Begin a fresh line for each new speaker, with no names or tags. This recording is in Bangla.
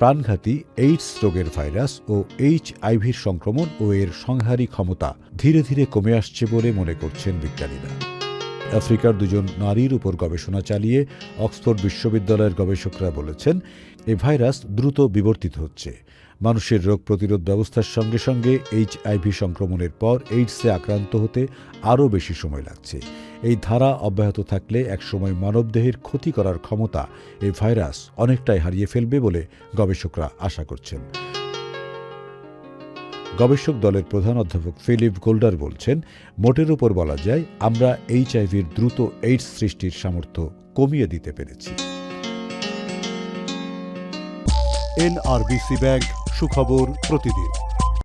প্রাণঘাতী এইডস রোগের ভাইরাস ও এইচ আইভির সংক্রমণ ও এর সংহারী ক্ষমতা ধীরে ধীরে কমে আসছে বলে মনে করছেন বিজ্ঞানীরা। আফ্রিকার দুজন নারীর উপর গবেষণা চালিয়ে অক্সফোর্ড বিশ্ববিদ্যালয়ের গবেষকরা বলেছেন, এ ভাইরাস দ্রুত বিবর্তিত হচ্ছে। মানুষের রোগ প্রতিরোধ ব্যবস্থার সঙ্গে সঙ্গে এইচআইভি সংক্রমণের পর এইডসে আক্রান্ত হতে আরও বেশি সময় লাগছে। এই ধারা অব্যাহত থাকলে একসময় মানবদেহের ক্ষতি করার ক্ষমতা এই ভাইরাস অনেকটাই হারিয়ে ফেলবে বলে গবেষকরা আশা করছেন। গবেষক দলের প্রধান অধ্যাপক ফিলিপ গোল্ডার বলছেন, মোটের উপর বলা যায়, আমরা এইচআইভির দ্রুত এইডস সৃষ্টির সামর্থ্য কমিয়ে দিতে পেরেছি।
এনআরবিসি ব্যাংক সুখবর প্রতিদিন।